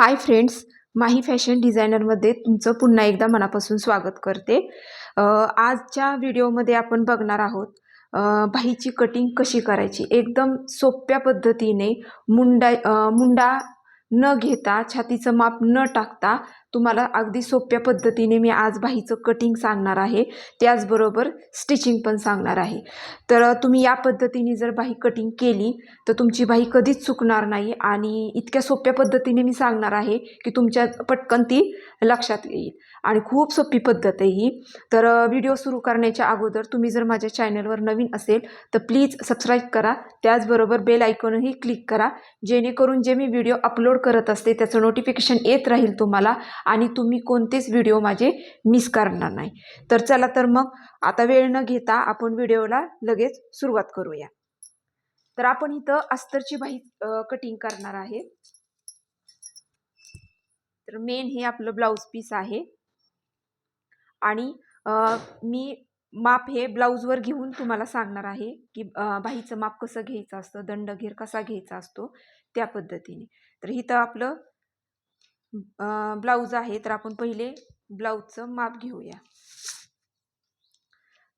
Hi friends माही fashion डिझायनरमध्ये तुमचं पुन्हा एकदा मनापासून स्वागत करते. आजच्या व्हिडिओमध्ये आपण बघणार आहोत अ, बाहीची कटिंग कशी करायची? एकदम सोप्या पद्धतीने मुंडा मुंडा न घेता छातीचं माप न टाकता तुम्हाला अगदी सोप्या पद्धतीने मी आज बाहीचं कटिंग सांगणार आहे. त्याचबरोबर स्टिचिंग पण सांगणार आहे. तर तुम्ही या पद्धतीने जर बाही कटिंग केली तर तुमची बाही कधीच चुकणार नाही आणि इतक्या सोप्या पद्धतीने मी सांगणार आहे की तुमच्या पटकन ती लक्षात येईल. आणि खूप सोपी पद्धत आहे ही. तर व्हिडिओ सुरू करण्याच्या अगोदर तुम्ही जर माझ्या चॅनलवर नवीन असेल तर प्लीज सबस्क्राईब करा. त्याचबरोबर बेल आयकॉनही क्लिक करा. जेणेकरून जे मी व्हिडिओ अपलोड करत असते त्याचं नोटिफिकेशन येत राहील तुम्हाला. आणि तुम्ही कोणतेच व्हिडिओ माझे मिस करणार नाही. तर चला तर मग आता वेळ न घेता आपण व्हिडिओला लगेच सुरुवात करूया. तर आपण इथं अस्तरची बाही कटिंग करणार आहे. तर मेन हे आपलं ब्लाऊज पीस आहे. आणि मी माप हे ब्लाऊजवर घेऊन तुम्हाला सांगणार आहे की बाईचं बाहीचं माप कसं घ्यायचं असतं दंडघेर कसा घ्यायचा असतो त्या पद्धतीने. तर इथं आपलं ब्लाऊज आहे तर आपण पहिले ब्लाऊजचं माप घेऊया.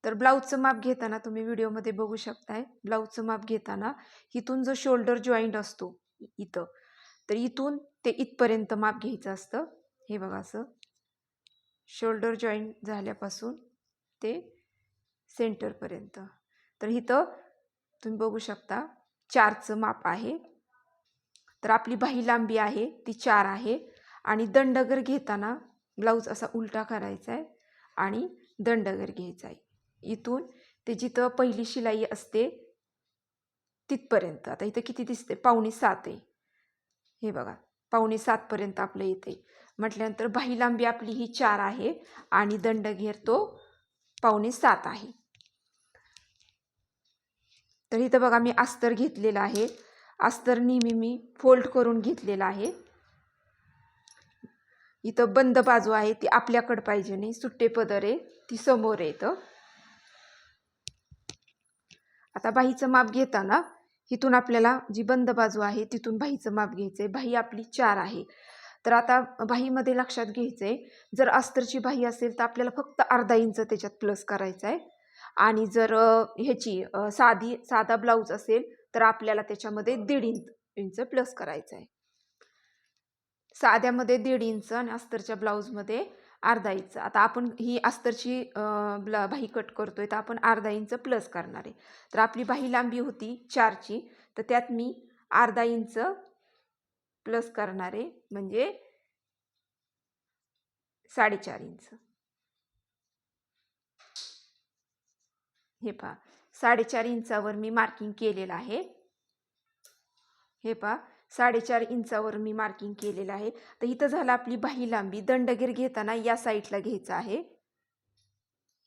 तर ब्लाऊजचं माप घेताना तुम्ही व्हिडिओमध्ये बघू शकताय ब्लाऊजचं माप घेताना इथून जो शोल्डर जॉईंट असतो इथं तर इथून ते इथपर्यंत माप घ्यायचं असतं. हे बघा असं. शोल्डर जॉईंट झाल्यापासून ते सेंटरपर्यंत तर इथं तुम्ही बघू शकता चारचं माप आहे. तर आपली बाही लांबी आहे ती चार आहे. आणि दंडगर घेताना ब्लाऊज असा उलटा करायचा आहे आणि दंडगर घ्यायचा आहे इथून ते जिथं पहिली शिलाई असते तिथपर्यंत. आता इथं किती दिसते पावणे सात आहे. हे बघा पावणे सातपर्यंत आपलं येते म्हटल्यानंतर बाही लांबी आपली ही चार आहे आणि दंडघेर तो पावणे सात आहे. तर इथं बघा मी अस्तर घेतलेलं आहे. अस्तर नेहमी मी फोल्ड करून घेतलेलं आहे. इथं बंद बाजू आहे ती आपल्याकडं पाहिजे नाही. सुट्टे पदर आहे ती समोर आहे इथं. आता बाहीचं माप घेताना इथून आपल्याला जी बंद बाजू आहे तिथून बाहीचं माप घ्यायचं आहे बाही आपली चार आहे. तर आता बाहीमध्ये लक्षात घ्यायचं आहे जर अस्तरची बाही असेल तर आपल्याला फक्त अर्धा इंच त्याच्यात प्लस करायचं आहे आणि जर ह्याची साधी साधा ब्लाऊज असेल तर आपल्याला त्याच्यामध्ये दीड इंच इंच प्लस करायचं आहे साध्यामध्ये दीड इंच आणि अस्तरच्या ब्लाऊजमध्ये अर्धा इंच. आता आपण ही अस्तरची ब्ला बाही कट करतोय तर आपण अर्धा इंच प्लस करणार आहे. तर आपली बाही लांबी होती चारची तर त्यात मी अर्धा इंच प्लस करणार आहे म्हणजे साडेचार इंच. हे पहा साडेचार इंचावर मी मार्किंग केलेलं आहे. हे पहा साडेचार इंचावर मी मार्किंग केलेलं आहे. तर इथं झालं आपली बाही लांबी. दंडगीर घेताना या साईडला घ्यायचं आहे.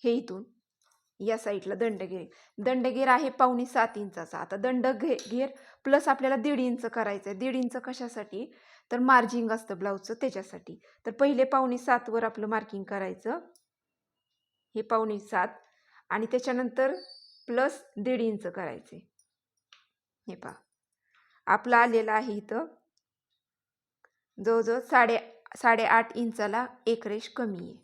हे इथून. या साईडला दंडगेर. दंडगेर आहे पावणे सात इंचाचा. आता दंड घे घेर प्लस आपल्याला दीड इंच करायचं आहे दीड इंच कशासाठी? तर मार्जिंग असतं ब्लाऊजचं त्याच्यासाठी. तर पहिले पावणे सातवर आपलं मार्किंग करायचं. हे पावणे सात. आणि त्याच्यानंतर प्लस दीड इंच करायचे. हे पहा. आपलं आलेलं आहे इथं. जवळजवळ साडे साडेआठ इंचाला एक रेश कमी आहे.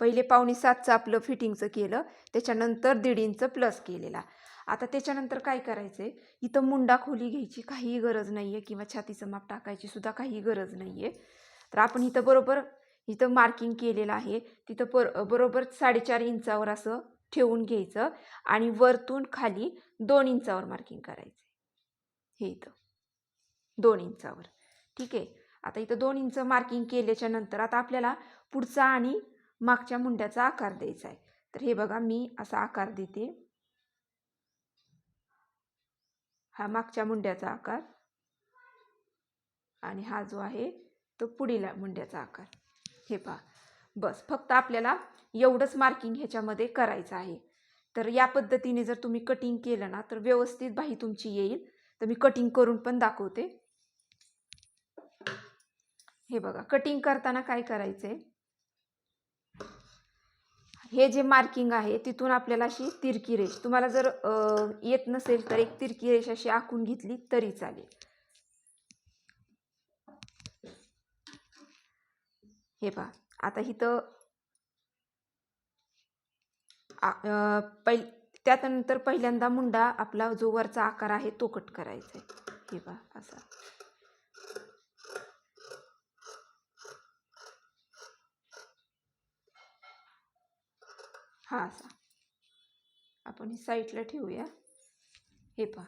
पहिले पावणे सातचं आपलं फिटिंगचं केलं त्याच्यानंतर दीड इंच प्लस केलेला. आता त्याच्यानंतर काय करायचं आहे इथं मुंडा खोली घ्यायची काहीही गरज नाही आहे किंवा छातीचं माप टाकायची सुद्धा काही गरज नाही आहे तर आपण इथं बरोबर इथं मार्किंग केलेलं आहे. तिथं पर बरोबर साडेचार इंचावर असं ठेवून घ्यायचं आणि वरतून खाली दोन इंचावर मार्किंग करायचं हे इथं. दोन इंचावर. ठीक आहे? आता इथं दोन इंच मार्किंग केल्याच्यानंतर आता आपल्याला पुढचा आणि मागच्या मुंड्याचा आकार द्यायचा आहे. तर हे बघा मी असा आकार देते. हा मागच्या मुंड्याचा आकार आणि हा जो आहे तो पुढील मुंड्याचा आकार. हे पहा. बस फक्त आपल्याला एवढंच मार्किंग ह्याच्यामध्ये करायचं आहे. तर या पद्धतीने जर तुम्ही कटिंग केलं ना तर व्यवस्थित बाही तुमची येईल. तर मी कटिंग करून पण दाखवते. हे बघा कटिंग करताना काय करायचं? आहे हे जे मार्किंग आहे तिथून आपल्याला अशी तिरकी रेष तुम्हाला जर येत नसेल तर एक तिरकी रेष अशी आखून घेतली तरी चालेल. हे पहा आता इथं आ- पहिल त्यानंतर पहिल्यांदा मुंडा आपला जो वरचा आकार आहे तो कट करायचा आहे. हे पहा असा. हा असा. आपण ही साईडला ठेवूया. हे पहा.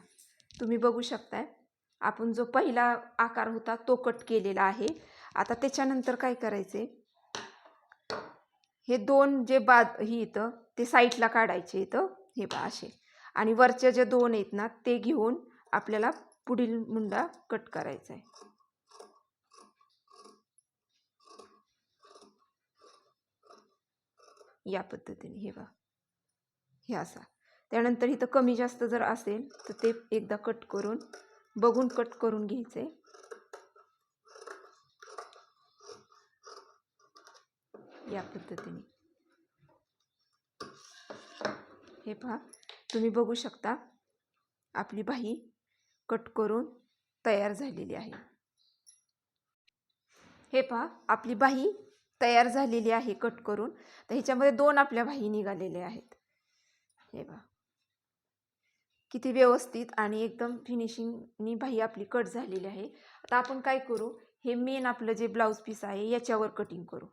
तुम्ही बघू शकताय. आपण जो पहिला आकार होता तो कट केलेला आहे. आता त्याच्यानंतर काय करायचे? हे दोन जे बाद ही इथं ते साईडला काढायचे इथं. हे पहा असे. आणि वरचे जे दोन आहेत ना ते घेऊन आपल्याला पुढील मुंडा कट करायचा आहे या पद्धतीने. हे बघा. हे असा. त्यानंतर इथं कमी जास्त जर असेल तर ते एकदा कट करून बघून कट करून घ्यायचे. या पद्धतीने. हे पहा. तुम्ही बघू शकता आपली बाही कट करून तयार झालेली आहे. हे पहा. आपली बाही तयार झालेली आहे कट करून तर ह्याच्यामध्ये दोन आपल्या बाही निघालेले आहेत. हे बा किती व्यवस्थित आणि एकदम फिनिशिंगनी बाही आपली कट झालेली आहे. आता आपण काय करू? हे मेन आपलं जे ब्लाऊज पीस आहे याच्यावर कटिंग करू.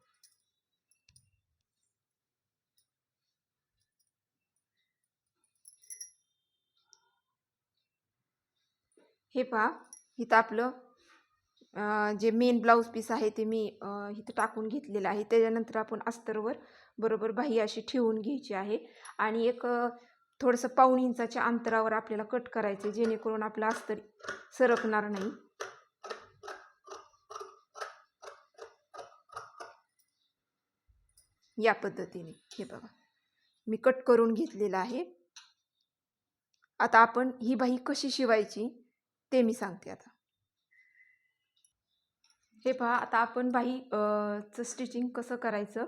हे पहा. इथं आपलं जे मेन ब्लाऊज पीस आहे ते मी इथं टाकून घेतलेलं आहे. त्याच्यानंतर आपण अस्तरवर बरोबर बाही अशी ठेवून घ्यायची आहे. आणि एक थोडंसं पाऊण इंचाच्या अंतरावर आपल्याला कट करायचं जेणेकरून आपलं अस्तर सरकणार नाही. या पद्धतीने. हे बघा. मी कट करून घेतलेलं आहे. आता आपण ही बाही कशी शिवायची ते मी सांगते आता. हे पहा आता आपण बाही चं स्टिचिंग कसं करायचं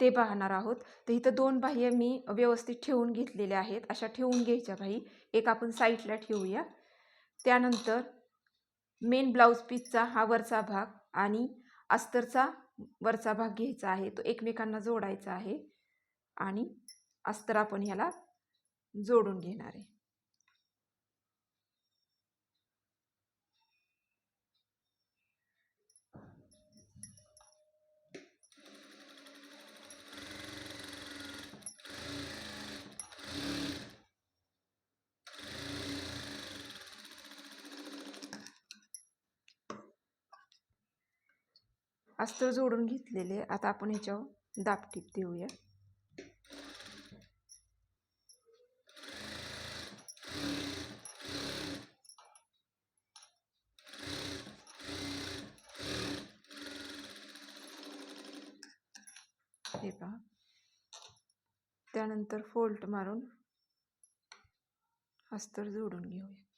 ते पाहणार आहोत. तर इथं दोन बाह्य मी व्यवस्थित ठेवून घेतलेल्या आहेत. अशा ठेवून घ्यायच्या बाही. एक आपण साईडला ठेवूया. त्यानंतर मेन ब्लाऊज पीसचा हा वरचा भाग आणि अस्तरचा वरचा भाग घ्यायचा आहे. तो एकमेकांना जोडायचा आहे. आणि अस्तर आपण ह्याला जोडून घेणार आहे. अस्तर जोडून घेतलेले. आता आपण ह्याच्यावर दाबटीप देऊया. हे पहा. त्यानंतर फोल्ट मारून अस्तर जोडून घेऊया.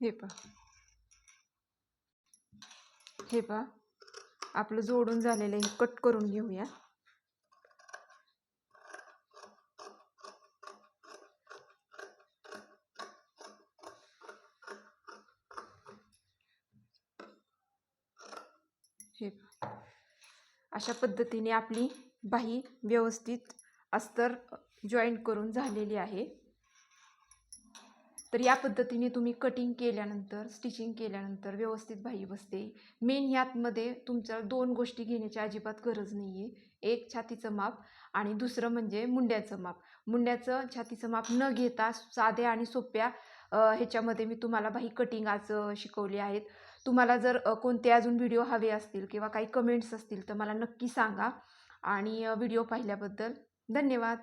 हे पहा. हे पहा. आपलं जोडून झालेलं हे कट करून घेऊया. हे अशा पद्धतीने आपली बाही व्यवस्थित अस्तर जॉईंट करून झालेली आहे. तर या पद्धतीने तुम्ही कटिंग केल्यानंतर स्टिचिंग केल्यानंतर व्यवस्थित बाही बसते. मेन ह्यातमध्ये तुमच्या दोन गोष्टी घेण्याची अजिबात गरज नाही आहे एक छातीचं माप आणि दुसरं म्हणजे मुंड्याचं माप. मुंड्याचं छातीचं माप न घेता साध्या आणि सोप्या ह्याच्यामध्ये मी तुम्हाला बाही कटिंग आज शिकवली आहेत. तुम्हाला जर कोणते अजून व्हिडिओ हवे असतील किंवा काही कमेंट्स असतील तर मला नक्की सांगा. आणि व्हिडिओ पाहिल्याबद्दल धन्यवाद.